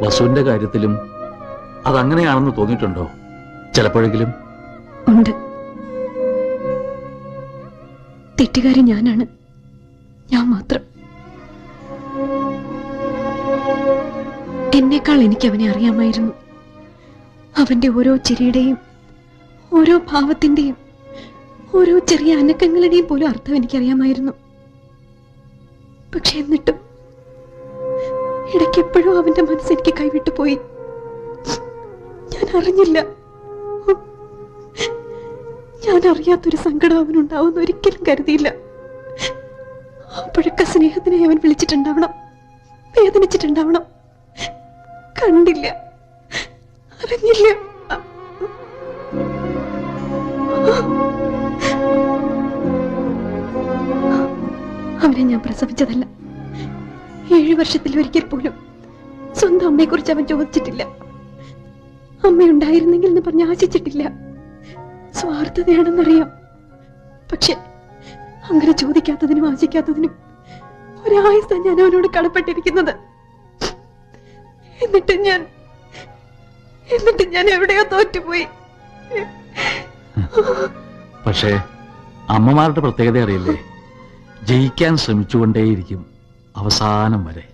വസുവിന്റെ കാര്യത്തിലും അതങ്ങനെയാണെന്ന് തോന്നിയിട്ടുണ്ടോ? ചിലപ്പോഴെങ്കിലും. ഉണ്ട്. തെറ്റുകാരി ഞാനാണ്. ഞാൻ മാത്രം. എന്നേക്കാൾ എനിക്ക് അവനെ അറിയാമായിരുന്നു. അവന്റെ ഓരോ ചിരിയുടെയും ഓരോ ഭാവത്തിന്റെയും ഓരോ ചെറിയ അനക്കങ്ങളുടെയും പോലും അർത്ഥം എനിക്കറിയാമായിരുന്നു. പക്ഷെ എന്നിട്ടും ഇടയ്ക്കെപ്പോഴും അവന്റെ മനസ്സ് എനിക്ക് കൈവിട്ടു പോയി. ഞാൻ അറിഞ്ഞില്ല. ഞാൻ അറിയാത്തൊരു സങ്കടം അവനുണ്ടാവുമെന്ന് ഒരിക്കലും കരുതിയില്ല. അപ്പോഴൊക്കെ സ്നേഹത്തിനെ അവൻ വിളിച്ചിട്ടുണ്ടാവണം. വേദനിച്ചിട്ടുണ്ടാവണം. കണ്ടില്ല. അറിഞ്ഞില്ല. അവനെ ഞാൻ പ്രസവിച്ചതല്ല. ഏഴു വർഷത്തിൽ ഒരിക്കൽ പോലും സ്വന്തം അമ്മയെ കുറിച്ച് അവൻ ചോദിച്ചിട്ടില്ല. അമ്മയുണ്ടായിരുന്നെങ്കിൽ എന്ന് പറഞ്ഞ് ആശിച്ചിട്ടില്ല. സ്വാർത്ഥതയാണെന്നറിയാം. പക്ഷെ അങ്ങനെ ചോദിക്കാത്തതിനും ആശിക്കാത്തതിനും ഒരായുസ ഞാൻ അവനോട് കടപ്പെട്ടിരിക്കുന്നത്. എന്നിട്ട് ഞാൻ എന്നിട്ട് ഞാൻ എവിടെയോ തോറ്റുപോയി. പക്ഷേ അമ്മമാരുടെ പ്രത്യേകത അറിയില്ലേ? ജയിക്കാൻ ശ്രമിച്ചുകൊണ്ടേയിരിക്കും. അവസാനം വരെ